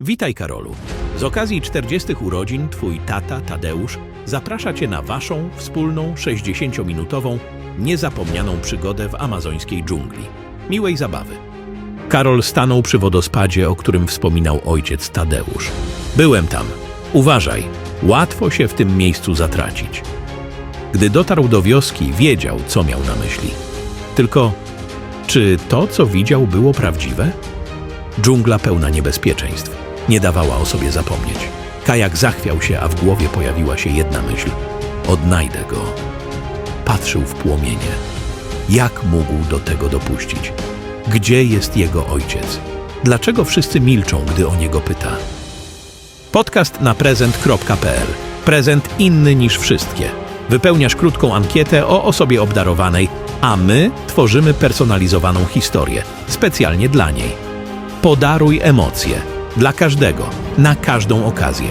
Witaj, Karolu. Z okazji 40 urodzin twój tata Tadeusz zaprasza cię na waszą wspólną 60-minutową, niezapomnianą przygodę w amazońskiej dżungli. Miłej zabawy. Karol stanął przy wodospadzie, o którym wspominał ojciec Tadeusz. Byłem tam. Uważaj, łatwo się w tym miejscu zatracić. Gdy dotarł do wioski, wiedział, co miał na myśli. Tylko, czy to, co widział, było prawdziwe? Dżungla pełna niebezpieczeństw. Nie dawała o sobie zapomnieć. Kajak zachwiał się, a w głowie pojawiła się jedna myśl. Odnajdę go. Patrzył w płomienie. Jak mógł do tego dopuścić? Gdzie jest jego ojciec? Dlaczego wszyscy milczą, gdy o niego pyta? Podcast na prezent.pl. Prezent inny niż wszystkie. Wypełniasz krótką ankietę o osobie obdarowanej, a my tworzymy personalizowaną historię specjalnie dla niej. Podaruj emocje dla każdego, na każdą okazję.